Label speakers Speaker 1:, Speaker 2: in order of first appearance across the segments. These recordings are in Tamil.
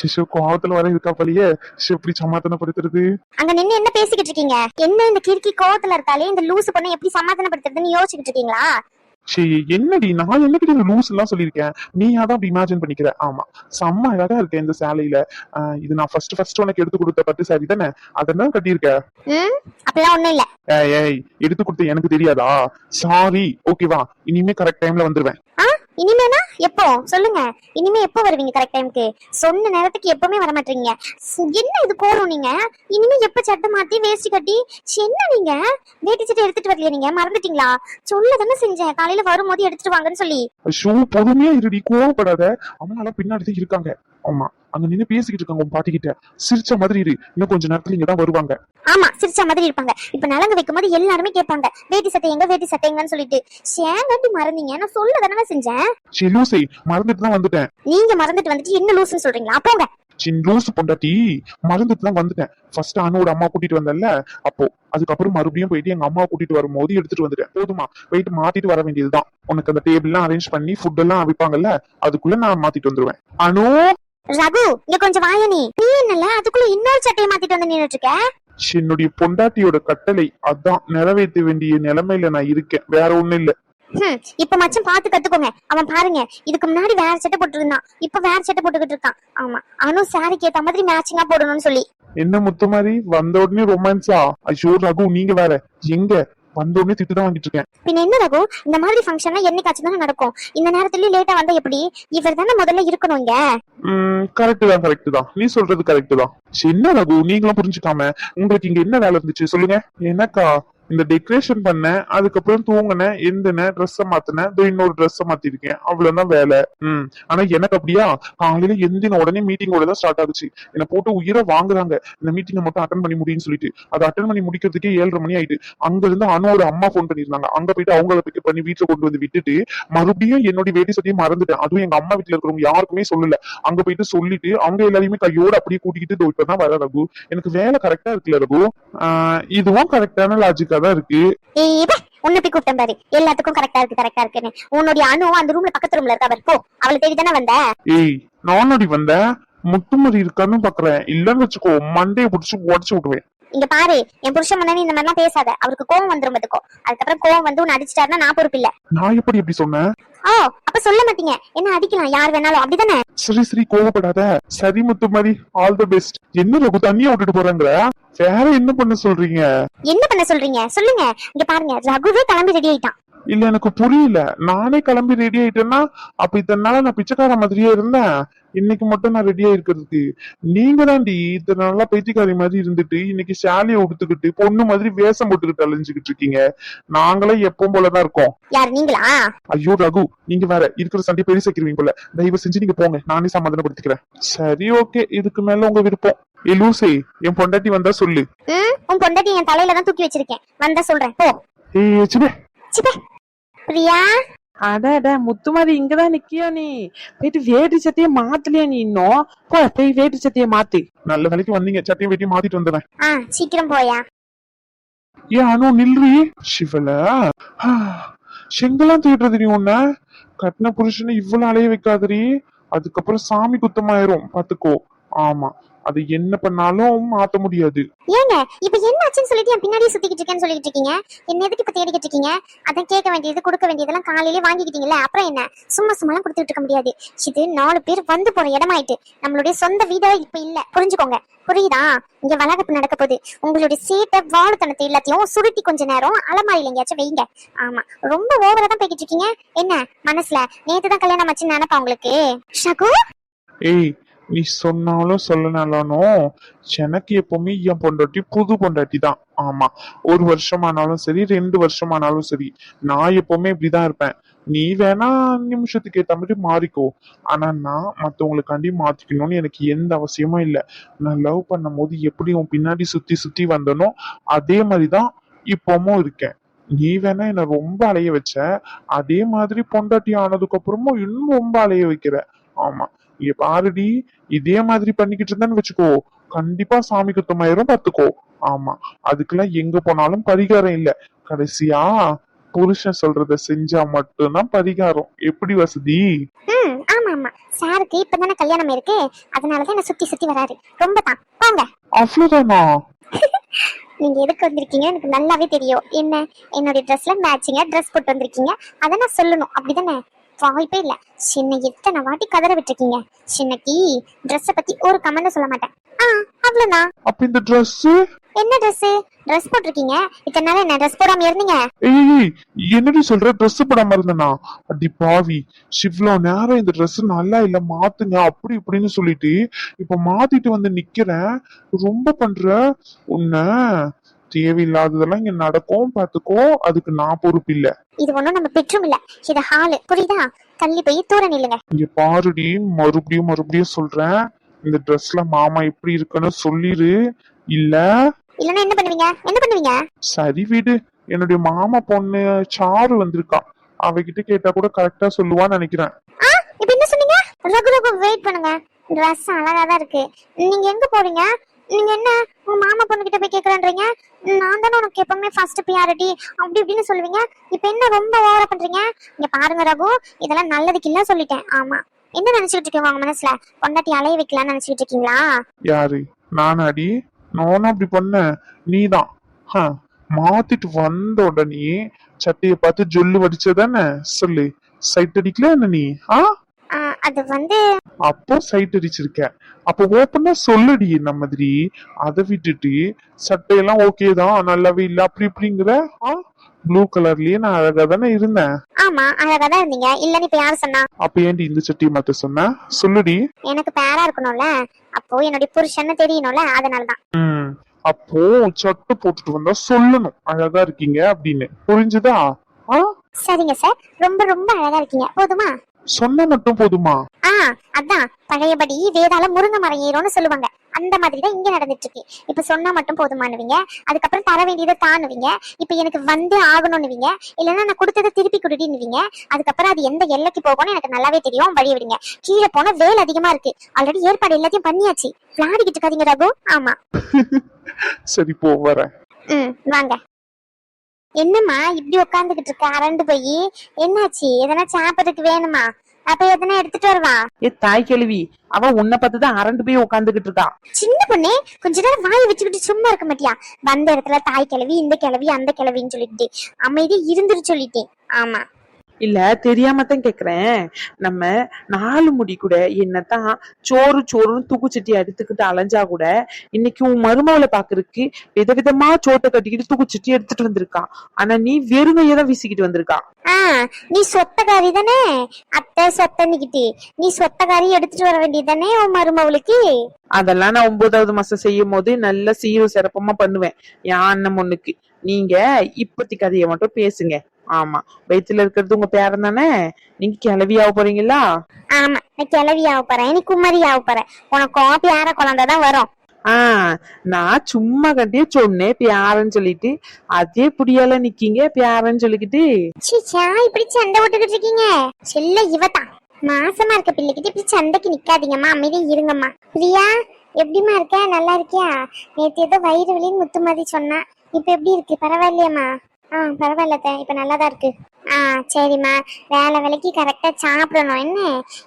Speaker 1: சிஷு கோவத்துல வர இருக்கா போலயே? ஷு, எப்படி சமாதானப்படுத்துறது
Speaker 2: அங்க நின்னு என்ன பேசிக்கிட்டு இருக்கீங்க? என்ன இந்த கிறுக்கி கோவத்துல இருக்காளே இந்த லூசு பொண்ணை எப்படி சமாதானப்படுத்துறதுன்னு யோசிச்சுட்டு இருக்கீங்களா?
Speaker 1: சே என்னடி நான் இந்த லூஸ் எல்லாம் சொல்லியிருக்கேன்? நீ அதான் அப்படி இமேஜின் பண்ணிக்கிற. ஆமா. செம்ம அழகா இருக்கேன் இந்த சேலையில. இது நான் ஃபர்ஸ்ட் ஃபர்ஸ்ட் உனக்கு எடுத்து கொடுத்த பட்டு சாரி தானே? அதெல்லாம் கட்டியிருக்க?
Speaker 2: ம் அப்பெல்லாம் ஒண்ணும் இல்ல.
Speaker 1: ஏய் எடுத்து கொடுத்த எனக்கு தெரியாதா? சாரி ஓகேவா இனிமே கரெக்ட் டைம்ல வந்துருவேன்.
Speaker 2: இனிமேனா எப்போ? சொல்லுங்க. இனிமே எப்போ வருவீங்க கரெக்ட் டைம்க்கு சொன்ன நேரத்துக்கு எப்பவுமே வர மாட்டீங்க என்ன இது கோரும் நீங்க? இனிமே எப்ப சட்டை மாத்தி வேஸ்ட் கட்டி? என்ன நீங்க? வேட்டி சட்டை எடுத்துட்டு வரலையா நீங்க? மறந்துட்டீங்களா? சொல்ல தானே செஞ்சேன். காலையில வரும்போது எடுத்துட்டு வாங்கன்னு சொல்லி.
Speaker 1: ஷூ பொறுமையா இருடி. கோவப்படாத. அம்மாலாம் பின்னாடி இருக்காங்க. ஆமா. அங்க நின்னு பேசிக்கிட்டு இருக்காங்க உன் பாட்டி கிட்ட சிரிச்ச மாதிரி இரு. இன்னும் கொஞ்ச நேரத்துல இங்க தான் வருவாங்க.
Speaker 2: ஆமா சிரிச்ச மாதிரி இருப்பாங்க. இப்ப நலங்கு வைக்கும் போது எல்லாருமே கேட்பாங்க. வேட்டி சட்டை எங்க வேட்டி சட்டை எங்கன்னு சொல்லிட்டு சேங்காட்டி மறந்தீங்க? நான் சொல்ல தானே செஞ்சேன்.
Speaker 1: சரி லூசை மறந்துட்டு தான் வந்துட்டேன்.
Speaker 2: நீங்க மறந்துட்டு வந்துட்டு என்ன லூசுன்னு சொல்றீங்களா? போங்க.
Speaker 1: சின் லூசு பொண்டாட்டி. மறந்துட்டு தான் வந்துட்டேன். ஃபர்ஸ்ட் அனுவோட அம்மா கூட்டிட்டு வந்தேன்ல. அப்போ அதுக்கப்புறம் மறுபடியும் போயிட்டு எங்க அம்மா கூட்டிட்டு வரும்போது எடுத்துட்டு வந்துட்டேன். போதுமா போயிட்டு மாத்திட்டு வர வேண்டியதுதான். உனக்கு அந்த டேபிள் எல்லாம் அரேஞ்ச் பண்ணி ஃபுட் எல்லாம் அவிப்பாங்கல்ல அதுக்குள்ள நான் மாத்திட்டு வந்துருவேன். அனு!
Speaker 2: ரகு இங்க கொஞ்சம் வாய நீ. நீ என்னல? அதுக்குள்ள இன்னொரு சட்டையை மாத்திட்டு வந்து நின்னுட்டு இருக்க
Speaker 1: என்னுடைய பொண்டாட்டியோட கட்டளை அதான் நிறைவேற்ற வேண்டிய நிலைமையில நான் இருக்கேன். வேற ஒண்ணும் இல்ல.
Speaker 2: இப்ப மச்சம் பார்த்து கத்துக்கோங்க. அவன் பாருங்க இதுக்கு முன்னாடி வேற சட்டை போட்டு இருந்தான் இப்ப வேற சட்டை போட்டுக்கிட்டு இருக்கான். ஆமா அனு சாரிக்கு ஏத்த மாதிரி மேட்சிங்கா போடணும்னு சொல்லி.
Speaker 1: என்ன முத்து மாதிரி? வந்த உடனே ரொமான்ஸா ஐயோ ரகு நீங்க வேற. எங்க? வந்த உடனே திட்டு தான் வாங்கிட்டு இருக்கேன்.
Speaker 2: பின்ன என்ன ரகு? இந்த மாதிரி ஃபங்க்ஷன்லாம் என்னைக்காச்சும் தானே நடக்கும். இந்த நேரத்துலயும் லேட்டா வந்தா எப்படி? இவர் தானே முதல்ல இருக்கணும் இங்க.
Speaker 1: உம் கரெக்ட் தான் கரெக்ட் தான். நீ சொல்றது கரெக்ட் தான். என்ன ரகு? நீங்களும் புரிஞ்சுக்காம உங்களுக்கு இங்க என்ன வேலை இருந்துச்சு? சொல்லுங்க. எனக்கா இந்த டெக்கரேஷன் பண்ணேன் அதுக்கப்புறம் தூங்கினேன் எழுந்தினேன் ட்ரெஸ்ஸை மாத்தினேன் இன்னொரு ட்ரெஸ்ஸை மாத்திருக்கேன். அவ்வளவுதான் வேலை. ம். ஆனா எனக்கு அப்படியா? காலையில எந்தின உடனே மீட்டிங்கோட தான் ஸ்டார்ட் ஆகுச்சு. என்னை போட்டு உயிரை வாங்குறாங்க. இந்த மீட்டிங்கை மட்டும் அட்டன் பண்ணி முடியும்னு சொல்லிட்டு. அதை அட்டன் பண்ணி முடிக்கிறதுக்கே ஏழரை மணி ஆயிட்டு. அங்க இருந்து அனுவோட அம்மா போன் பண்ணிருந்தாங்க அங்க போயிட்டு அவங்கள பிக்கப் பண்ணி வீட்டுல கொண்டு வந்து விட்டுட்டு மறுபடியும் என்னுடைய வேட்டி சட்டையும் மறந்துட்டேன். அதுவும் எங்க அம்மா வீட்டுல இருக்கிறவங்க யாருக்குமே சொல்லல. அங்க போயிட்டு சொல்லிட்டு அவங்க எல்லாரையுமே கையோட அப்படியே கூட்டிக்கிட்டு இப்பதான் வர ரகு. எனக்கு வேலை கரெக்டா இருக்குல்ல ரகு? ஆஹ் இதுவும் கரெக்டான லாஜிக்கா தான் இருக்கு.
Speaker 2: உன்னை போய் கூட்டம் பாரு. எல்லாத்துக்கும் கரெக்டா இருக்கு கரெக்டா இருக்குன்னு. உன்னுடைய அணு அந்த ரூம்ல பக்கத்து ரூம்ல இருக்கா பாரு. போ அவளை தேடி தானே வந்த?
Speaker 1: ஏய் நானடி வந்தேன் முத்துமதி இருக்கான்னு பாக்குறேன். இல்லன்னு வச்சுக்கோ மண்டையை புடிச்சு உடச்சு விடுவேன்
Speaker 2: இங்க பாரு என் புருஷன் முன்னாடி இந்த மாதிரிலாம் பேசாத. அவருக்கு கோவம் வந்துரும் பாத்துக்கோ. அதுக்கப்புறம் கோவம் வந்து உன்னை அடிச்சிட்டாருன்னா நான் பொறுப்பு இல்ல.
Speaker 1: நான் எப்படி எப்படி சொன்னேன்?
Speaker 2: ஓ அப்ப சொல்ல மாட்டீங்க. என்ன அடிக்கலாம் யார் வேணாலும். அப்படிதானே?
Speaker 1: சரி சரி கோவப்படாத. சரி முத்துமதி ஆல் தி பெஸ்ட் என்ன ரகு தண்ணியா விட்டுட்டு போறாங்க வேற என்ன பண்ண சொல்றீங்க?
Speaker 2: என்ன பண்ண சொல்றீங்க? சொல்லுங்க. இங்க பாருங்க ரகுவே கிளம்பி ரெடி ஆயிட்டான்.
Speaker 1: இல்ல எனக்கு புரியல. நானே கிளம்பி ரெடி ஆயிட்டேன்னா அப்ப இத்தனை நாளா நான் பிச்சைக்கார மாதிரியே இருந்தேன். இன்னைக்கு மட்டும் நான் ரெடியா இருக்கிறதுக்கு நீங்க தாண்டி இத்தனை நாளா பைத்தியக்காரி மாதிரி இருந்துட்டு இன்னைக்கு சேலையை உடுத்துக்கிட்டு பொண்ணு மாதிரி வேஷம் போட்டுக்கிட்டு அலைஞ்சுக்கிட்டு இருக்கீங்க. நாங்களும் எப்பவும் போலதான் இருக்கோம்.
Speaker 2: யார் நீங்களா?
Speaker 1: ஐயோ ரகு நீங்க வேற இருக்கிற சண்டை பெரிய வைக்கிறீங்க போல. தயவு செஞ்சு நீங்க போங்க. நானே சமாதானப்படுத்திக்கிறேன். சரி ஓகே. இதுக்கு மேல உங்க விருப்பம். ஏ லூசே என் பொண்டாட்டி வந்தா சொல்லு.
Speaker 2: உன் பொண்டாட்டி என் தலையில தான் தூக்கி வச்சிருக்கேன். வந்தா சொல்றேன். போ.
Speaker 1: ஏ சிபே.
Speaker 2: சிப்பே பிரியா
Speaker 3: அட அட முத்துமாரி இங்கதான் நிக்கியோ நீ? போயிட்டு வேட்டி சட்டையை மாத்தலையா நீ இன்னும்? போ போய் வேட்டி சட்டையை மாத்து.
Speaker 1: நல்ல வேலைக்கு வந்தீங்க. சட்டையும் வெட்டி மாத்திட்டு வந்துடுறேன்.
Speaker 2: ஆ சீக்கிரம் போயா.
Speaker 1: ஏன் அனு நில்றி. சிவல. செங்கெல்லாம் தேடுறது நீ உன்ன. கட்டின புருஷனை இவ்வளவு அலைய வைக்காதடி. அதுக்கப்புறம் சாமி குத்தமாயிரும். பாத்துக்கோ ஆமா. அது என்ன பண்ணாலும் மாத்த முடியாது.
Speaker 2: ஏங்க இப்ப என்ன ஆச்சுன்னு சொல்லிட்டு என் பின்னாடியே சுத்திக்கிட்டு இருக்கேன்னு சொல்லிட்டு இருக்கீங்க? என்ன எதுக்கு இப்ப தேடிக்கிட்டு இருக்கீங்க? அதான் கேட்க வேண்டியது கொடுக்க வேண்டியதெல்லாம் காலையிலே வாங்கிக்கிட்டீங்கல்ல அப்புறம் என்ன? சும்மா சும்மாலாம் கொடுத்துட்டு இருக்க முடியாது. இது நாலு பேர் வந்து போற இடமாயிட்டு நம்மளுடைய சொந்த வீடா இப்ப இல்ல. புரிஞ்சுக்கோங்க. புரியுதா? இங்க வளகப்பு நடக்க போகுது. உங்களுடைய சீட்டை வாழுத்தனத்தை எல்லாத்தையும் சுருட்டி கொஞ்ச நேரம் அலமாரியில எங்கேயாச்சும் வைங்க. ஆமா. ரொம்ப ஓவரா தான் போய்கிட்டு இருக்கீங்க. என்ன? மனசுல நேத்து தான் கல்யாணம் ஆச்சுன்னு நினைப்பா உங்களுக்கு? ஷகு?
Speaker 1: ஏய் நீ சொன்னாலும் சொல்லனாலும் எனக்கு எப்பவுமே என் பொண்டாட்டி புது பொண்டாட்டி தான் ஆமா. ஒரு வருஷமானாலும் சரி ரெண்டு வருஷமானாலும் சரி நான் எப்பவுமே இப்படிதான் இருப்பேன். நீ வேணா நிமிஷத்துக்கு ஏத்த மாதிரி மாறிக்கோ. ஆனா நான் மத்தவங்களுக்காண்டி மாத்திக்கணும்னு எனக்கு எந்த அவசியமும் இல்லை. நான் லவ் பண்ணும் போது எப்படி உன் பின்னாடி சுத்தி சுத்தி வந்தனோ அதே மாதிரிதான் இப்பவும் இருக்கேன். நீ வேணா என்ன ரொம்ப அலைய வச்ச. அதே மாதிரி பொண்டாட்டி ஆனதுக்கு அப்புறமும் இன்னும் ரொம்ப அலைய வைக்கிற. ஆமா. இங்க பாருடி இதே மாதிரி பண்ணிக்கிட்டு இருந்தேன்னு வச்சுக்கோ. கண்டிப்பா சாமி குத்தமாயிரும் பாத்துக்கோ. ஆமா அதுக்கெல்லாம் எங்க போனாலும் பரிகாரம் இல்ல. கடைசியா புருஷன் சொல்றத செஞ்சா மட்டும்தான் பரிகாரம். எப்படி வசதி?
Speaker 2: ம் ஆமா ஆமா. சாருக்கு இப்பதானே கல்யாணம் இருக்கு. அதனாலதான் என்ன சுத்தி சுத்தி வராரு. ரொம்ப தான். போங்க
Speaker 1: அவ்வளவுதானா?
Speaker 2: நீங்க எதுக்கு வந்திருக்கீங்க? எனக்கு நல்லாவே தெரியும். என்ன? என்னுடைய ட்ரெஸ்ல மேட்சிங்கா ட்ரெஸ் போட்டு வந்திருக்கீங்க? அதை நான் சொல்லணும். அப்படிதானே? வாய்ப்பே இல்ல. சின்ன எத்தனை வாட்டி கதற விட்டுருக்கீங்க? சின்னக்கு ட்ரெஸ்ஸ பத்தி ஒரு கமெண்ட் சொல்ல மாட்டேன். ஆ அவ்வளவுதான்.
Speaker 1: அப்ப இந்த Dress
Speaker 2: என்ன ட்ரெஸ் ட்ரெஸ் போட்டிருக்கீங்க? இத்தனை நாள் என்ன ட்ரெஸ் போடாம இருந்தீங்க?
Speaker 1: ஏய் என்னடி சொல்ற? Dress போடாம இருந்தனா? அடி பாவி. இவ்ளோ நேரம் இந்த Dress நல்லா இல்ல மாத்துங்க அப்படி இப்படின்னு சொல்லிட்டு இப்ப மாத்திட்டு வந்து நிக்கிறேன். ரொம்ப பண்ற? உன்ன. தேவையில்லாததெல்லாம் இங்க நடக்கும் பாத்துக்கோ. அதுக்கு நான் பொறுப்பு இல்ல.
Speaker 2: இது ஒண்ணும் நம்ம பெட்ரூம் இல்ல. இது ஹாலு புரியுதா? தள்ளி போய் தூர நில்லுங்க.
Speaker 1: இங்க பாருடி மறுபடியும் மறுபடியும் சொல்றேன். இந்த Dressல மாமா எப்படி இருக்குன்னு சொல்லிரு. இல்ல?
Speaker 2: இல்லன்னா என்ன பண்ணுவீங்க? என்ன பண்ணுவீங்க?
Speaker 1: சரி விடு. என்னுடைய மாமா பொண்ணு சாரு வந்திருக்கா. அவகிட்ட கேட்டா கூட கரெக்டா சொல்லுவான்னு நினைக்கிறேன்.
Speaker 2: ஆ இப்ப என்ன சொன்னீங்க? ரகு ரகு வெயிட் பண்ணுங்க. ட்ரெஸ் அழகா தான் இருக்கு. நீங்க எங்க போறீங்க? நீங்க என்ன உங்க மாமா பொண்ணு கிட்ட போய் கேக்குறேன்றீங்க? நான் தானே உனக்கு எப்பவுமே ஃபர்ஸ்ட் பியாரிட்டி அப்படி இப்படின்னு சொல்லுவீங்க. இப்ப என்ன ரொம்ப ஓவரா பண்றீங்க? இங்க பாருங்க ரகு இதெல்லாம் நல்லதுக்கு இல்ல சொல்லிட்டேன். ஆமா. என்ன நினைச்சுக்கிட்டு இருக்கீங்க உங்க மனசுல? பொண்டாட்டி அலைய வைக்கலாம்னு நினைச்சுக்கிட்டு இருக்கீங்களா?
Speaker 1: யாரு? நானாடி நானும் அப்படி பண்ண நீதான். ஹ, மாத்திட்டு வந்த உடனே சட்டைய பார்த்து ஜொல்லு வடிச்சதானே? சொல்லு. சைட் அடிக்கல என்ன நீ? ஆ,
Speaker 2: அது வந்து
Speaker 1: அப்போ சைட் அடிச்சிருக்க. அப்போ ஓப்பனா சொல்லுடி இந்த மாதிரி. அதை விட்டுட்டு சட்டையெல்லாம் ஓகே தான் நல்லாவே இல்ல. அப்படி இப்படிங்கிற ப்ளூ கலர்லயே நான் அழகா தானே இருந்தேன்.
Speaker 2: ஆமா அழகா தான் இருந்தீங்க. இல்லன்னு இப்ப யாரு சொன்னா?
Speaker 1: அப்ப ஏன்டி இந்த சட்டையை மாத்த சொன்ன? சொல்லுடி.
Speaker 2: எனக்கு பேரா இருக்கணும்ல? அப்போ என்னுடைய புருஷன்னு தெரியணும்ல அதனாலதான்.
Speaker 1: ம். அப்போ சட்டை போட்டுட்டு வந்தா சொல்லணும். அழகா இருக்கீங்க அப்படின்னு. புரிஞ்சுதா? ஆ?
Speaker 2: சரிங்க சார். ரொம்ப ரொம்ப அழகா இருக்கீங்க. போதுமா?
Speaker 1: சொன்னா மட்டும் போதுமா?
Speaker 2: ஆ அதான். பழையபடி வேதாள முருங்கை மரம் ஏறும்னு சொல்லுவாங்க. அந்த மாதிரி தான் இங்க நடந்துட்டு இருக்கு இப்ப சொன்னா மட்டும் போதுமானுவீங்க. அதுக்கப்புறம் தர வேண்டியதை தானுவீங்க. இப்ப எனக்கு வந்து ஆகணும்னுவீங்க. இல்லைன்னா நான் கொடுத்ததை திருப்பி கொடுடின்னுவீங்க. அதுக்கப்புறம் அது எந்த எல்லைக்கு போகும்னு எனக்கு நல்லாவே தெரியும். வழி விடுங்க. கீழே போனா வேல் அதிகமா இருக்கு. ஆல்ரெடி ஏற்பாடு எல்லாத்தையும் பண்ணியாச்சு. விளையாடிக்கிட்டு இருக்காதீங்க ரகு. ஆமா.
Speaker 1: சரி போ வரேன்.
Speaker 2: ம் வாங்க. என்னம்மா இப்படி உட்காந்துக்கிட்டு இருக்க? அரண்டு போய். என்னாச்சு? எதனா சாப்பிட்றதுக்கு வேணுமா? அப்ப எதனா எடுத்துட்டு வருவா?
Speaker 3: ஏ தாய் கேள்வி. அவ உன்னை பார்த்துதான் அரண்டு போய் உட்காந்துக்கிட்டு இருக்கா.
Speaker 2: சின்ன பொண்ணே கொஞ்ச நேரம் வாயை வச்சுக்கிட்டு சும்மா இருக்க மாட்டியா? வந்த இடத்துல தாய் கிழவி இந்த கிழவி அந்த கிழவின்னு சொல்லிட்டு அமைதி இருந்துரு சொல்லிட்டேன். ஆமா.
Speaker 3: இல்ல தெரியாம தான் கேக்குறேன். நம்ம நாலு முடி கூட என்னதான் சோறு சோறுன்னு தூக்குச்சட்டி எடுத்துக்கிட்டு அலைஞ்சா கூட இன்னைக்கு உன் மருமவளை பாக்குறதுக்கு விதவிதமா சோட்டை கட்டிக்கிட்டு தூக்குச்சட்டி எடுத்துட்டு வந்திருக்கா. ஆனா நீ வெறுங்கையை தான் வீசிக்கிட்டு வந்திருக்கா.
Speaker 2: நீ சொத்தக்காரி தானே? அத்தை சொத்தன்னிக்கிட்டு நீ சொத்தக்காரி எடுத்துட்டு வர வேண்டியது தானே உன் மருமவளுக்கு
Speaker 3: அதெல்லாம் நான் ஒன்பதாவது மாசம் செய்யும் போது நல்ல சீரும் சிறப்பமா பண்ணுவேன். என் அண்ணன் பொண்ணுக்கு. நீங்க இப்பத்தி கதையை மட்டும் பேசுங்க. ஆமா. வயித்துல இருக்கிறது உங்க பேரன் தானே? நீங்க கிளவியாக போறீங்களா?
Speaker 2: ஆமா. நான் கிளவி ஆக போறேன். நீ குமரி ஆக போறேன். உனக்கும் பேர குழந்தை தான் வரும்.
Speaker 3: ஆ நான் சும்மா கண்டியே சொன்னேன் பியாரன்னு சொல்லிட்டு. அதே புடியால நிக்கீங்க பியாரன்னு சொல்லிக்கிட்டு.
Speaker 2: சீச்சா இப்படி சண்டை விட்டுக்கிட்டு இருக்கீங்க. செல்ல இவதான் மாசமா இருக்க பிள்ளைகிட்ட இப்படி சண்டைக்கு நிக்காதீங்கம்மா. அமைதியா இருங்கம்மா. பிரியா எப்படிம்மா இருக்க? நல்லா இருக்கியா? நேத்து ஏதோ வயிறு வலின்னு முத்துமதி சொன்னா. இப்ப எப்படி இருக்கு? பரவாயில்லையாம்மா? ஆ பரவாயில்ல இப்போ நல்லா தான் இருக்கு. ஆ சரிம்மா. வேலை வேலைக்கு கரெக்டாக சாப்பிடணும். என்ன?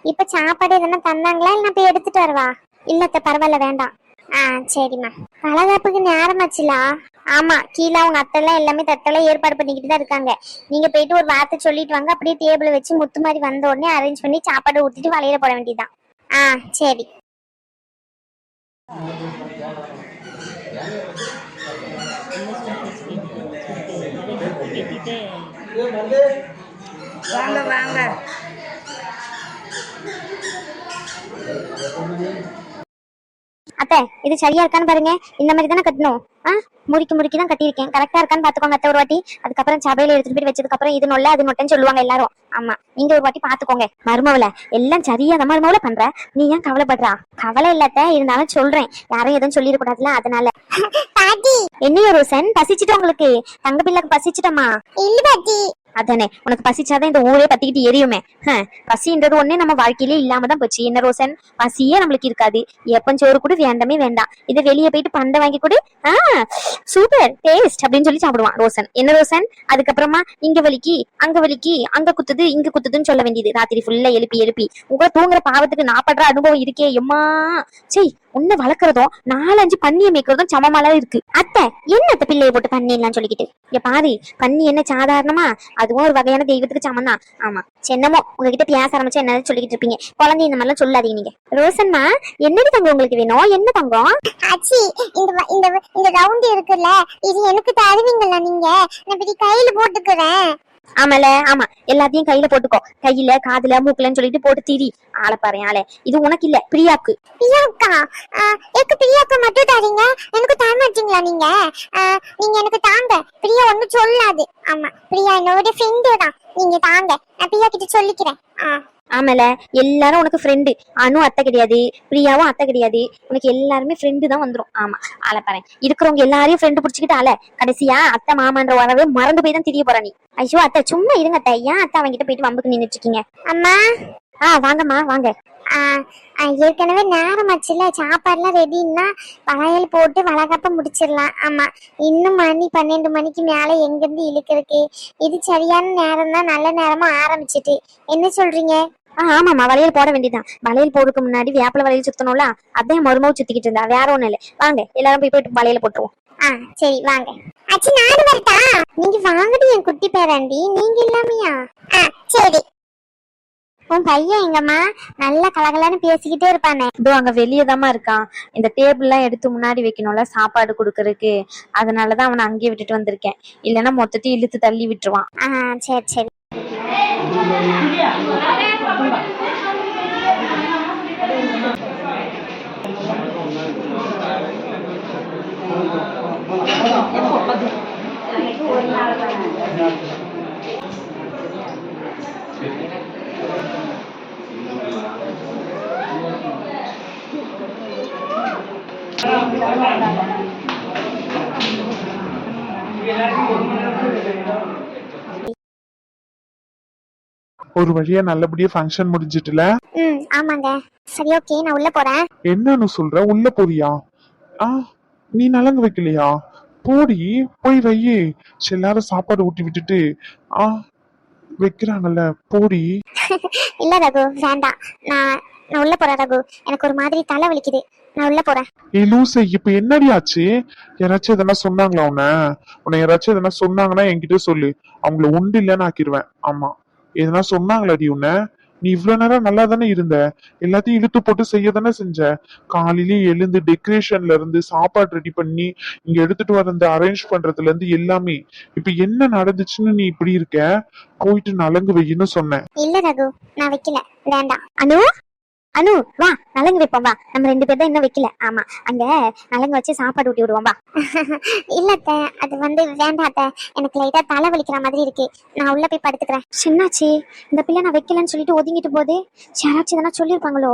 Speaker 2: இப்ப சாப்பாடு எதுனா தந்தாங்களா? இல்லை நான் போய் எடுத்துட்டு வரவா? இல்லத்த பரவாயில்ல வேண்டாம். ஆ சரிம்மா. பலகாப்புக்கு நேரமாச்சுலா ஆமா கீழே அவங்க அத்தெல்லாம் எல்லாமே தட்டெல்லாம் ஏற்பாடு பண்ணிக்கிட்டு தான் இருக்காங்க. நீங்க போயிட்டு ஒரு வார்த்தை சொல்லிட்டு வாங்க. அப்படியே டேபிள் வச்சு முத்து மாதிரி வந்த உடனே அரேஞ்ச் பண்ணி சாப்பாடு ஊத்திட்டு வலையில போட வேண்டியதுதான். ஆ சரி.
Speaker 4: வாங்க வாங்க.
Speaker 2: அத்தை இது சரியா இருக்கான்னு பாருங்க. இந்த மாதிரி தானே கட்டணும். ஆ முறுக்கி முறுக்கி தான் கட்டியிருக்கேன். கரெக்டா இருக்கான்னு பாத்துக்கோங்க அத்தை. ஒரு வாட்டி அதுக்கப்புறம் சபையில எடுத்துட்டு போய் வச்சதுக்கு அப்புறம் இது நொல்ல அது நொட்டன்னு சொல்லுவாங்க எல்லாரும். ஆமா நீங்க ஒரு வாட்டி பாத்துக்கோங்க மருமவள எல்லாம் சரியா அந்த மருமவள பண்ற? நீ ஏன் கவலைப்படுறா? கவலை இல்லாத இருந்தாலும் சொல்றேன். யாரும் எதுவும் சொல்லிடக்கூடாதுல அதனால. பாட்டி! என்ன ரோசன் பசிச்சுட்டு உங்களுக்கு? தங்க பிள்ளைக்கு பசிச்சுட்டமா? இல்ல பாட்டி! அதானே உனக்கு பசிச்சாதான் இந்த ஊரே பத்திக்கிட்டு எரியுமே. பசின்றது ஒண்ணே நம்ம வாழ்க்கையிலே இல்லாம தான் போச்சு. என்ன ரோசன்? பசியே நம்மளுக்கு இருக்காது. எப்பன் சோறு கூட வேண்டமே வேண்டாம். இது வெளியே போயிட்டு பண்டை வாங்கி கொடு. ஆ சூப்பர் டேஸ்ட் அப்படின்னு சொல்லி சாப்பிடுவான் ரோசன். என்ன ரோசன்? அதுக்கப்புறமா இங்க வலிக்கு அங்க வலிக்கு அங்க குத்துது இங்க குத்துதுன்னு சொல்ல வேண்டியது. ராத்திரி ஃபுல்லா எழுப்பி எழுப்பி. உங்க தூங்குற பாவத்துக்கு நான் படுற அனுபவம் இருக்கே எம்மா சரி உன்னை வளர்க்கறதும் நாலஞ்சு பன்னியை மேய்க்கிறதும் சமமாலாம் இருக்கு. அத்தை என்ன அத்தை பிள்ளைய போட்டு பண்ணிடலாம் சொல்லிக்கிட்டு? இங்க பாரு பன்னி என்ன சாதாரணமா அதுவும் ஒரு வகையான தெய்வத்துக்கு சமம் தான் ஆமா. சின்னமோ உங்ககிட்ட பேச ஆரம்பிச்சா என்ன சொல்லிக்கிட்டு இருப்பீங்க? குழந்தை இந்த மாதிரிலாம் சொல்லாதீங்க நீங்க. ரோசன்மா என்னடி தங்கம் உங்களுக்கு வேணும்? என்ன தங்கம்?
Speaker 4: ஆச்சி இந்த இந்த இந்த ரவுண்ட் இருக்குல்ல இது எனக்கு தருவீங்களா நீங்க? நான் இப்படி கையில போட்டுக்கிறேன்.
Speaker 2: ஆமால ஆமா. எல்லாத்தையும் கையில போட்டுக்கோ. கையில காதுல மூக்குலன்னு சொல்லிட்டு போட்டு திரி. ஆளை பாரு இது உனக்கு இல்ல பிரியாக்கு.
Speaker 4: பிரியாக்கா? எனக்கு பிரியாக்கா மட்டும் தரீங்க எனக்கு தர மாட்டீங்களா நீங்க நீங்க எனக்கு தாங்க. பிரியா ஒண்ணு சொல்லாது. ஆமா பிரியா என்னோட ஃப்ரெண்டு தான். நீங்க தாங்க. நான் பிரியா கிட்ட சொல்லிக்கிறேன். ஆ.
Speaker 2: ஆமால எல்லாரும் உனக்கு ஃப்ரெண்டு அனு அத்தை கிடையாது. பிரியாவும் அத்தை கிடையாது. உனக்கு எல்லாருமே ஃப்ரெண்டு தான் வந்துரும். ஆமா அலப்பறேன் இருக்கிறவங்க எல்லாரையும் ஃப்ரெண்டு பிடிச்சிக்கிட்டு அல கடைசியா அத்தை மாமான்ற உறவே மறந்து போய் தான் தெரிய போற நீ. ஐயோ அத்தை சும்மா இருங்க அத்தை. ஏன் அத்தை அவங்கிட்ட போயிட்டு வம்புக்கு நின்னுட்டு இருக்கீங்க?
Speaker 4: அம்மா?
Speaker 2: ஆ வாங்கம்மா வாங்க.
Speaker 4: ஏற்கனவே நேரம் ஆச்சுல சாப்பாடுலாம் ரெடின்னா வளையல் போட்டு வளகாப்ப முடிச்சிடலாம். ஆமா இன்னும் மணி பன்னெண்டு மணிக்கு மேல எங்கிருந்து இழுக்கிறதுக்கு? இது சரியான நேரம் தான் நல்ல நேரமா ஆரம்பிச்சிட்டு. என்ன சொல்றீங்க?
Speaker 2: ஆமாம்மா வளையல் போட வேண்டியதுதான். வளையல் போடுறதுக்கு முன்னாடி வேப்பில வளையல் சுத்தணும்ல? அதான் மருமவு சுத்திக்கிட்டு இருந்தா. வேற ஒண்ணும் இல்ல. வாங்க எல்லாரும் போய் போயிட்டு வளையல போட்டுருவோம்.
Speaker 4: ஆ சரி வாங்க. அச்சி நானும் வரட்டா? நீங்க வாங்கடி என் குட்டி பேராண்டி. நீங்க இல்லாமையா? ஆ சரி. உன் பையன் எங்கம்மா? நல்லா கலகலன்னு பேசிக்கிட்டே இருப்பானே.
Speaker 2: இதோ அங்க வெளியே இருக்கான். இந்த டேபிள் எல்லாம் எடுத்து முன்னாடி வைக்கணும்ல சாப்பாடு கொடுக்கறதுக்கு. அதனாலதான் அவனை அங்கேயே விட்டுட்டு வந்திருக்கேன். இல்லைன்னா மொத்தத்தையும் இழுத்து தள்ளி விட்டுருவான்.
Speaker 4: ஆ சரி சரி.
Speaker 1: ஒரு வழியா நல்லபடியா ஃபங்க்ஷன் முடிஞ்சிட்டுல?
Speaker 4: ம் ஆமாங்க. சரி ஓகே நான் உள்ள போறேன்.
Speaker 1: என்னன்னு சொல்ற? உள்ள போறியா? ஆ நீ நலங்கு வைக்கலையா? போடி போய் வையே. எல்லாரும் சாப்பாடு ஊட்டி விட்டுட்டு ஆ வைக்கிறாங்கல்ல போடி.
Speaker 4: இல்ல ரகு வேண்டாம் நான் நான் உள்ள போறேன் ரகு. எனக்கு ஒரு மாதிரி தலை வலிக்குது. நான் உள்ள போறேன்.
Speaker 1: ஏ லூசு இப்ப என்னடி ஆச்சு? யாராச்சும் எதனா சொன்னாங்களா உன்ன? உன்னை யாராச்சும் எதனா சொன்னாங்கன்னா என்கிட்ட சொல்லு. அவங்கள உண்டு இல்லைன்னு ஆக்கிடுவேன் ஆமா. எதனா சொன்னாங்களாடி உன்ன? நீ இவ்வளவு நேரம் நல்லா தானே இருந்த? எல்லாத்தையும் இழுத்து போட்டு செய்ய தானே செஞ்ச? காலையிலேயே எழுந்து டெக்கரேஷன்ல இருந்து சாப்பாடு ரெடி பண்ணி இங்க எடுத்துட்டு வர இந்த அரேஞ்ச் பண்றதுல இருந்து எல்லாமே இப்ப என்ன நடந்துச்சுன்னு நீ இப்படி இருக்க? போயிட்டு நலங்கு வையின்னு சொன்னேன்
Speaker 4: இல்ல ரகு நான் வைக்கல. வேண்டாம்.
Speaker 2: அனு? அனு வா நலங்கு வைப்போம் வா. நம்ம ரெண்டு பேர் தான் இன்னும் வைக்கல. ஆமா அங்க நலங்கு வச்சு சாப்பாடு ஊட்டி விடுவோம் வா.
Speaker 4: இல்ல அத்தை அது வந்து வேண்டாம் அத்தை. எனக்கு லைட்டா தலை வலிக்கிற மாதிரி இருக்கு. நான் உள்ள போய் படுத்துக்கிறேன்.
Speaker 2: சின்னாச்சி இந்த பிள்ளை நான் வைக்கலன்னு சொல்லிட்டு ஒதுங்கிட்டு போகுது? யாராச்சும் எதனா சொல்லியிருப்பாங்களோ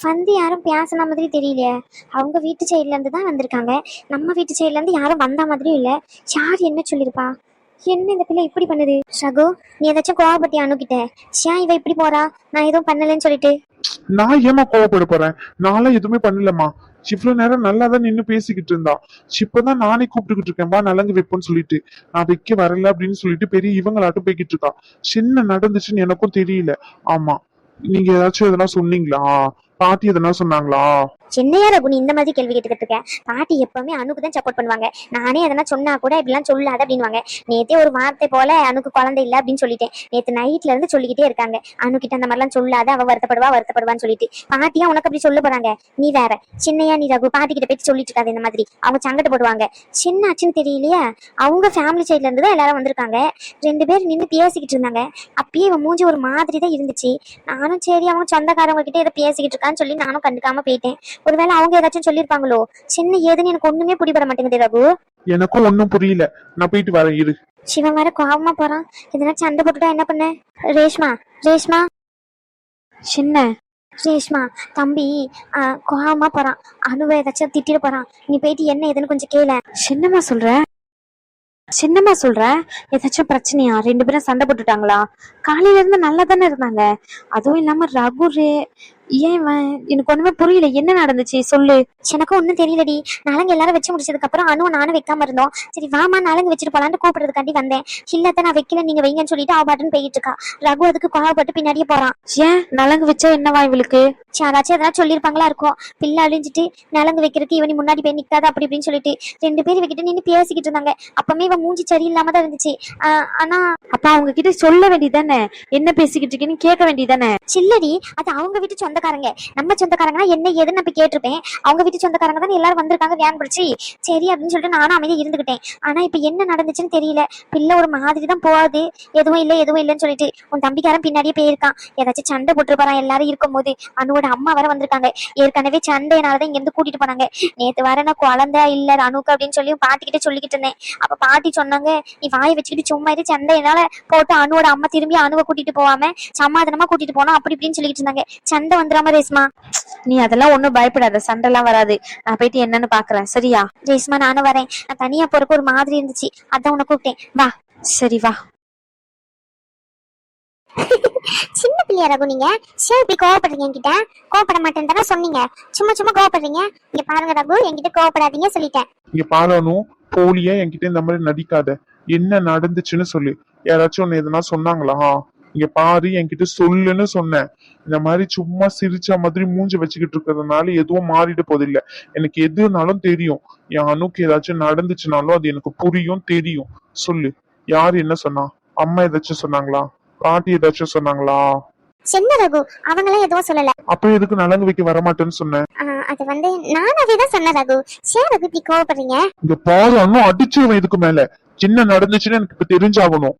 Speaker 2: வந்து யாரும் பேசின மாதிரி தெரியலையே. அவங்க வீட்டு சைட்ல இருந்து தான் வந்திருக்காங்க. நம்ம வீட்டு சைட்ல இருந்து யாரும் வந்த மாதிரியும் இல்ல. யார் என்ன சொல்லியிருப்பா என்ன இந்த பிள்ளை இப்படி பண்ணுது? ரகு நீ ஏதாச்சும் கோவப்பட்டி அணுகிட்ட ஏன் இவ இப்படி போறா. நான் எதுவும் பண்ணலன்னு சொல்லிட்டு.
Speaker 1: நான் ஏமா கோவப்பட போறேன்? நான்லாம் எதுவுமே பண்ணலம்மா. இவ்வளவு நேரம் நல்லா தான் நின்னு பேசிக்கிட்டு இருந்தா. இப்பதான் நானே கூப்பிட்டுக்கிட்டு இருக்கேன். வா நலங்கு வைப்போன்னு சொல்லிட்டு. நான் வைக்க வரல அப்படின்னு சொல்லிட்டு பெரிய இவங்களாட்டும் போய்கிட்டு இருக்கா. சின்ன நடந்துச்சுன்னு எனக்கும் தெரியல. ஆமா. நீங்க ஏதாச்சும் எதனா சொன்னீங்களா? பாட்டி எதனா சொன்னாங்களா?
Speaker 2: என்னையா ரகு நீ இந்த மாதிரி கேள்வி கேட்டுக்கிட்டு இருக்கேன் பாட்டி எப்பவுமே அணுக்கு தான் சப்போர்ட் பண்ணுவாங்க. நானே எதனா சொன்னா கூட இப்படிலாம் சொல்லாத அப்படின்வாங்க நேத்தே ஒரு வார்த்தை போல அணுக்கு குழந்தை இல்ல அப்படின்னு சொல்லிட்டேன். நேத்து நைட்ல இருந்து சொல்லிக்கிட்டே இருக்காங்க. அணுக்கிட்ட அந்த மாதிரிலாம் சொல்லாத அவ வருத்தப்படுவா வருத்தப்படுவான்னு சொல்லிட்டு. பாட்டியா உனக்கு அப்படி சொல்ல போறாங்க? நீ வேற. சின்னையா நீ ரகு பாட்டி கிட்ட போய் சொல்லிட்டு இருக்காது இந்த மாதிரி. அவங்க சங்கட போடுவாங்க. சின்ன ஆச்சுன்னு தெரியலையா? அவங்க ஃபேமிலி சைட்ல இருந்து தான் எல்லாரும் வந்திருக்காங்க. ரெண்டு பேர் நின்று பேசிக்கிட்டு இருந்தாங்க. அப்பயே இவன் மூஞ்சி ஒரு மாதிரி தான் இருந்துச்சு. நானும் சரி அவங்க சொந்தக்காரங்க கிட்ட இதை பேசிக்கிட்டு இருக்கான்னு சொல்லி நானும் கண்டுக்காம போயிட்டேன். ஒருவேளை அவங்க ஏதாச்சும் சொல்லியிருப்பாங்களோ சின்ன ஏதுன்னு எனக்கு ஒண்ணுமே பிடிபட மாட்டேங்குது ரகு.
Speaker 1: எனக்கும் ஒன்னும் புரியல. நான் போயிட்டு வரேன் இரு.
Speaker 2: சிவன் வேற கோவமா போறான். எதனா சண்டை போட்டுட்டா என்ன பண்ண? ரேஷ்மா ரேஷ்மா. சின்ன ரேஷ்மா தம்பி ஆ, கோவமா போறான். அணுவை ஏதாச்சும் திட்டிட போறான். நீ போயிட்டு என்ன ஏதுன்னு கொஞ்சம் கேள. சின்னம்மா சொல்ற? சின்னம்மா சொல்ற? ஏதாச்சும் பிரச்சனையா? ரெண்டு பேரும் சண்டை போட்டுட்டாங்களா? காலையில இருந்து நல்லா தானே இருந்தாங்க. அதுவும் இல்லாம ரகு ரே ஏன் எனக்கு ஒண்ணுமே புரியல. என்ன நடந்துச்சு? சொல்லு. எனக்கும் ஒண்ணும் தெரியலடி. நலங்கு எல்லாரும் வச்சு முடிச்சதுக்கு அப்புறம் அனுவும் நானும் வைக்காம இருந்தோம். சரி வாமா நலங்கு வச்சுட்டு போலான்னு கூப்பிடுறதுக்காண்டி வந்தேன். இல்லத்த நான் வைக்கல. நீங்க வைங்கன்னு சொல்லிட்டு அவ பாட்டுன்னு போயிட்டு இருக்கா. ரகு அதுக்கு கோவப்பட்டு பின்னாடியே போறான். ஏன்? நலங்கு வச்சா என்னவா இவளுக்கு? யாராச்சும் எதனா சொல்லியிருப்பாங்களா இருக்கும் பிள்ளை அழிஞ்சிட்டு நலங்கு வைக்கிறதுக்கு இவனி முன்னாடி போய் நிக்காத அப்படி இப்படின்னு சொல்லிட்டு ரெண்டு பேரும் வைக்கிட்டு நின்று பேசிக்கிட்டு இருந்தாங்க. அப்பமே இவன் மூஞ்சி சரியில்லாம தான் இருந்துச்சு. ஆனா
Speaker 3: அப்ப அவங்க கிட்ட சொல்ல வேண்டியதானே என்ன பேசிக்கிட்டு இருக்கேன்னு கேட்க வேண்டியதானே
Speaker 2: சில்லடி அது அவங்க வீட்டு சொந்தக்காரங்க. நம்ம சொந்தக்காரங்கன்னா என்ன ஏதுன்னு நான் கேட்டிருப்பேன். அவங்க வீட்டு சொந்தக்காரங்க தான் எல்லாரும் வந்திருக்காங்க வேன் பிடிச்சி. சரி அப்படின்னு சொல்லிட்டு நானும் அமைதியாக இருந்துகிட்டேன். ஆனா இப்ப என்ன நடந்துச்சுன்னு தெரியல. பிள்ளை ஒரு மாதிரி தான் போகாது. எதுவும் இல்லை எதுவும் இல்லைன்னு சொல்லிட்டு உன் தம்பிக்காரன் பின்னாடியே போயிருக்கான். ஏதாச்சும் சண்டை போட்டுருப்பாரான் எல்லாரும் இருக்கும் போது அனுவோட அம்மா வர வந்திருக்காங்க. ஏற்கனவே சண்டைனாலதான் இங்க இருந்து கூட்டிட்டு போனாங்க. நேத்து வர நான் குழந்தை இல்ல அனுக்கு அப்படின்னு சொல்லி பாட்டிக்கிட்ட சொல்லிக்கிட்டு இருந்தேன். அப்ப பாட்டி சொன்னாங்க நீ வாயை வச்சுக்கிட்டு சும்மா இரு. சண்டைனால போட்டு அனுவோட அம்மா திரும்பி அணுவை கூட்டிட்டு போவாம சமாதானமா கூட்டிட்டு போனோம் அப்படி இப்படின்னு சொல்லிட்டு இருந்தாங்க. சண்டை வந்துடாம ரேஸ்மா
Speaker 3: நீ அதெல்லாம் ஒண்ணும் பயப்படாத சண்டைலாம் வராது. நான் போயிட்டு என்னன்னு பாக்குறேன் சரியா?
Speaker 2: ரேஸ்மா நானும் வரேன். நான் தனியா போறக்கு ஒரு மாதிரி இருந்துச்சு. அதான் உன்னை கூப்பிட்டேன். வா
Speaker 3: சரி வா.
Speaker 2: சின்ன பிள்ளையா ரகு நீங்க? சரி இப்படி கோவப்படுறீங்க என்கிட்ட? கோவப்பட மாட்டேன்னு தானே சொன்னீங்க. சும்மா சும்மா கோவப்படுறீங்க? இங்க பாருங்க ரகு என்கிட்ட கோவப்படாதீங்க சொல்லிட்டேன்.
Speaker 1: இங்க பாரானு போலியா என்கிட்ட இந்த மாதிரி நடிக்காத. என்ன நடந்துச்சுன்னு சொல்லு. யாராச்சும் உன்னை எதனா சொன்னாங்களா? இங்க பாரு என்கிட்ட சொல்லுன்னு சொன்னேன். இந்த மாதிரி சும்மா சிரிச்ச மாதிரி மூஞ்சி வச்சுக்கிட்டு இருக்கிறதுனால எதுவும் மாறிட போதில்ல. எனக்கு எதுனாலும் தெரியும். என் அணுக்கு ஏதாச்சும் நடந்துச்சுனாலும் அது எனக்கு புரியும் தெரியும். சொல்லு. யார் என்ன சொன்னா? அம்மா ஏதாச்சும் சொன்னாங்களா? பாட்டி ஏதாச்சும் சொன்னாங்களா?
Speaker 2: சின்ன ரகு அவங்களாம் எதுவும் சொல்லல.
Speaker 1: அப்ப எதுக்கு நலங்கு வைக்க வரமாட்டேன்னு சொன்னேன்?
Speaker 2: ஆஹ் அது வந்து நானாவே தான் சொன்னேன் ரகு. சரி ரகு இப்படி கோவப்படுறீங்க?
Speaker 1: இங்க பாரு அண்ணன் அடிச்சிருவேன் இதுக்கு மேல. என்ன நடந்துச்சுன்னு எனக்கு இப்ப தெரிஞ்சாகணும்.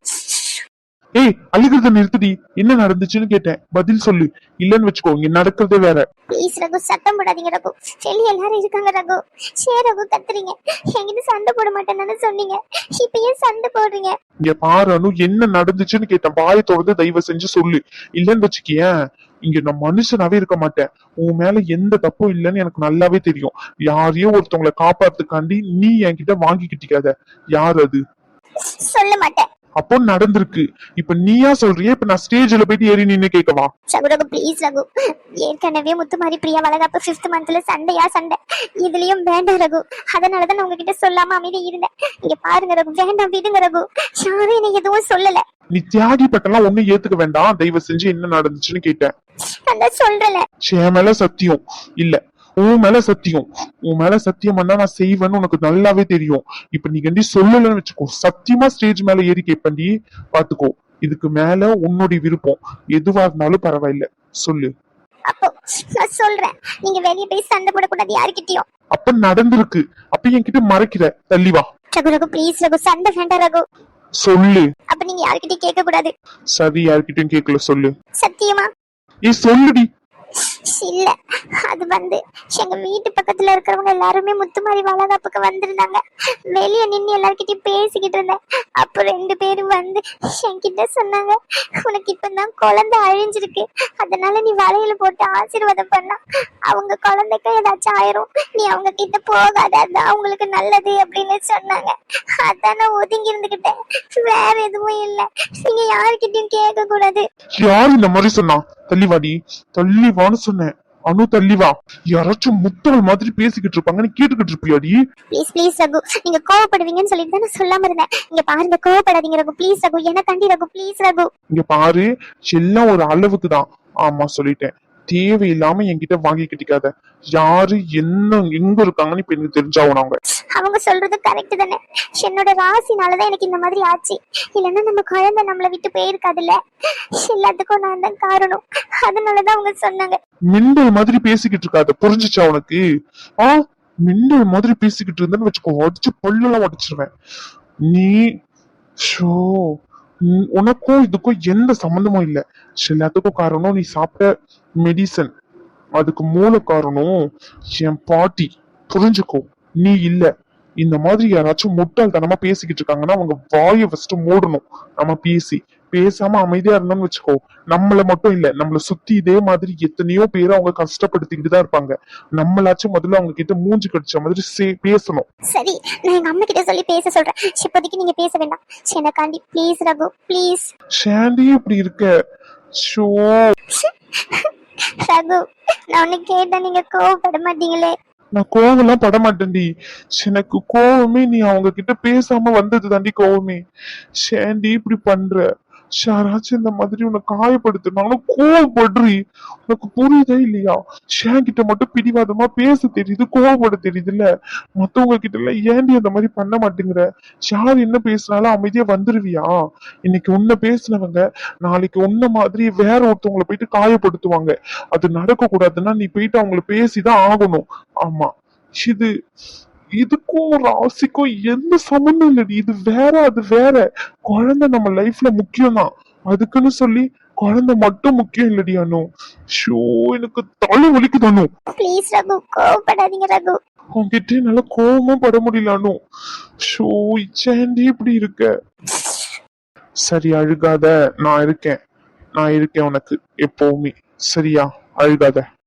Speaker 1: ஏய் அழுகிறத நிறுத்துடி. என்ன நடந்துச்சுன்னு கேட்டேன். பதில் சொல்லு. இல்லன்னு வச்சுக்கோ இங்க நடக்கிறதே வேற.
Speaker 2: ப்ளீஸ் ரகு சத்தம் போடாதீங்க ரகு. வெளிய எல்லாரும் இருக்காங்க ரகு. சரி ரகு கத்துறீங்க. என்கிட்ட சண்டை போட மாட்டேன்னு சொன்னீங்க. இப்ப ஏன் சண்டை போடுறீங்க?
Speaker 1: இங்க பாரு அனு என்ன நடந்துச்சுன்னு கேட்டேன். பாயை தொடர்ந்து தயவு செஞ்சு சொல்லு. இல்லன்னு வச்சுக்கியேன் இங்க நான் மனுஷனாவே இருக்க மாட்டேன். உன் மேல எந்த தப்பும் இல்லைன்னு எனக்கு நல்லாவே தெரியும். யாரையோ ஒருத்தவங்களை காப்பாத்துக்காண்டி நீ என்கிட்ட வாங்கிக்கிட்டிக்காத யார் அது?
Speaker 2: சொல்ல மாட்டேன்.
Speaker 1: அப்போ நடந்திருக்கு. இப்ப நீயா சொல்றியே இப்ப நான் ஸ்டேஜ்ல போயிட்டு ஏறி நின்னு கேட்கவா?
Speaker 2: ரகு ரகு ப்ளீஸ் ரகு. ஏற்கனவே முத்துமாரி பிரியா வளகாப்பு ஃபிஃப்த் மந்த்ல சண்டையா சண்டை. இதுலயும் வேண்டாம் ரகு. அதனாலதான் நான் உங்ககிட்ட சொல்லாம அமைதி இருந்தேன். இங்க பாருங்க ரகு. வேண்டாம் விடுங்க ரகு. யாரும் என்னை எதுவும் சொல்லல.
Speaker 1: நீ தியாகி பட்டெல்லாம் ஒண்ணும் ஏத்துக்க வேண்டாம். தயவு செஞ்சு என்ன நடந்துச்சுன்னு கேட்டேன்.
Speaker 2: நான் சொல்லல
Speaker 1: என் மேல சத்தியம். இல்ல. உன் மேல சத்தியம். உன் மேல சத்தியம் பண்ணா நான் செய்வேன்னு உனக்கு நல்லாவே தெரியும். இப்ப நீ கண்டி சொல்லலன்னு வச்சுக்கோ. சத்தியமா ஸ்டேஜ் மேல ஏறி கேப்பண்டி பாத்துக்கோ. இதுக்கு மேல உன்னுடைய விருப்பம். எதுவா இருந்தாலும் பரவாயில்ல. சொல்லு.
Speaker 2: அப்போ நான் சொல்றேன். நீங்க வெளிய போய் சண்டை போடக்கூடாது யாருக்கிட்டயும்.
Speaker 1: அப்ப நடந்திருக்கு. அப்ப என்கிட்ட மறைக்கிற. தள்ளி வா.
Speaker 2: ரகு ரகு ப்ளீஸ் ரகு. சண்டை வேண்டாம் ரகு.
Speaker 1: சொல்லு.
Speaker 2: அப்ப நீங்க யாருக்கிட்டயும் கேட்க கூடாது
Speaker 1: சரி யார்கிட்டயும் கேட்கல சொல்லு.
Speaker 2: சத்தியமா?
Speaker 1: ஏய் சொல்லுடி.
Speaker 2: இல்லை. அது வந்து எங்க வீட்டு பக்கத்துல இருக்கிறவங்க எல்லாருமே முத்துமாரி வளகாப்புக்கு வந்திருந்தாங்க. வெளிய நின்னு எல்லார்கிட்டயும் பேசிக்கிட்டு இருந்தேன். அப்போ ரெண்டு பேரும் வந்து என்கிட்ட சொன்னாங்க உனக்கு இப்பதான் குழந்தை அழிஞ்சிருக்கு. அதனால நீ வளையல போட்டு ஆசீர்வாதம் பண்ணா. அவங்க குழந்தைக்கும் ஏதாச்சும் ஆயிரும். நீ அவங்க கிட்ட போகாத. அதான் அவங்களுக்கு நல்லது அப்படின்னு சொன்னாங்க. அதான் நான் ஒதுங்கி இருந்துகிட்டேன். வேற எதுவும் இல்லை. நீங்க யாருக்கிட்டையும் கேட்க கூடாது
Speaker 1: யார் இந்த மாதிரி சொன்னா? தள்ளிவாடி. தள்ளிவான்னு சொன்ன சொன்னேன். அனு தள்ளி வா. யாராச்சும் முட்டாள் மாதிரி பேசிக்கிட்டு இருப்பாங்க நீ கேட்டுக்கிட்டு இருப்பியாடி
Speaker 2: ப்ளீஸ் ப்ளீஸ் ரகு. நீங்க கோவப்படுவீங்கன்னு சொல்லிட்டு தான் சொல்லாம இருந்தேன். இங்க பாருங்க கோவப்படாதீங்க ரகு. ப்ளீஸ் ரகு. எனக்காண்டி ரகு. ப்ளீஸ் ரகு.
Speaker 1: இங்க பாரு எல்லாம் ஒரு அளவுக்கு தான் ஆமா சொல்லிட்டேன். தேவையில்லாம என்கிட்ட வாங்கி கட்டிக்காத யாரு என்ன எங்க இருக்காங்கன்னு இப்ப எனக்கு தெரிஞ்சாகணும் அவங்க.
Speaker 2: அவங்க சொல்றது கரெக்ட் தானே. என்னோட ராசினாலதான் எனக்கு இந்த மாதிரி ஆச்சு. இல்லைன்னா நம்ம குழந்தை நம்மளை விட்டு போயிருக்காதுல்ல. எல்லாத்துக்கும் நான் தான் காரணம். அதனாலதான் அவங்க சொன்னாங்க.
Speaker 1: மின்னல் மாதிரி பேசிக்கிட்டு இருக்காத புரிஞ்சுச்சா உனக்கு? ஆ மின்னல் மாதிரி பேசிக்கிட்டு இருந்தேன்னு வச்சுக்கோ அடிச்சு பல்லெல்லாம் உடைச்சிருவேன். நீ ஷோ உனக்கும் இதுக்கும் எந்த சம்மந்தமும் இல்ல. எல்லாத்துக்கும் காரணம் நீ சாப்பிட்ட மெடிசன் அதுக்கு மூல காரணம் என் பாட்டி. புரிஞ்சுக்கோ. நீ இல்ல. இந்த மாதிரி யாராச்சும் முட்டாள்தனமா பேசிக்கிட்டு இருக்காங்கன்னா அவங்க வாயை ஃபர்ஸ்ட் மூடணும். நம்ம பேசி. பேசாம அமைதியா இருந்தோம்னு வச்சுக்கோ. நம்மள மட்டும் இல்ல. நம்மள சுத்தி இதே மாதிரி எத்தனையோ பேரை அவங்க கஷ்டப்படுத்திக்கிட்டு தான் இருப்பாங்க. நம்மளாச்சும் முதல்ல அவங்க கிட்ட மூஞ்சி கடிச்ச மாதிரி பேசணும்.
Speaker 2: சரி நான் எங்க அம்மா கிட்ட சொல்லி பேச சொல்றேன். இப்போதைக்கு நீங்க பேச வேண்டாம். எனக்காண்டி ப்ளீஸ் ரகு ப்ளீஸ்
Speaker 1: ஷாண்டி இப்படி இருக்க. ஷோ
Speaker 2: ரகு நான் ஒண்ணு கேட்டா நீங்க கோவப்பட மாட்டீங்களே.
Speaker 1: நான் கோவம்லாம் பட மாட்டேன்டி. எனக்கு கோவமே நீ அவங்க கிட்ட பேசாம வந்தது தாண்டி கோவமே சேண்டி இப்படி பண்ற? யாராச்சும் இந்த மாதிரி உன்னை காயப்படுத்தினாலும் கோவப்படுறி. உனக்கு புரியுதா இல்லையா? ஷேன் கிட்ட மட்டும் பிடிவாதமா பேச தெரியுது கோவப்பட தெரியுது இல்ல மத்தவங்க கிட்ட எல்லாம் ஏண்டி அந்த மாதிரி பண்ண மாட்டேங்கிற? யார் என்ன பேசினாலும் அமைதியா வந்துருவியா? இன்னைக்கு உன்னை பேசினவங்க நாளைக்கு உன்ன மாதிரி வேற ஒருத்தவங்களை போயிட்டு காயப்படுத்துவாங்க. அது நடக்க கூடாதுன்னா நீ போயிட்டு அவங்களை பேசிதான் ஆகணும். ஆமா. இது இதுக்கும் ராசிக்கும் எந்த சம்மந்தம் இல்லடி? இது வேற அது வேற. குழந்தை நம்ம லைஃப்ல முக்கியம் தான் அதுக்குன்னு சொல்லி குழந்தை மட்டும் முக்கியம் இல்லடி அனு. ஷோ எனக்கு தலை வலிக்குது அனு.
Speaker 2: ப்ளீஸ் ரகு கோவப்படாதீங்க ரகு.
Speaker 1: உன்கிட்ட என்னால கோவமும் பட முடியல அனு. ஷோ இச்சேண்டி இப்படி இருக்க. சரி அழுகாத. நான் இருக்கேன். நான் இருக்கேன் உனக்கு எப்பவுமே. சரியா? அழுகாத.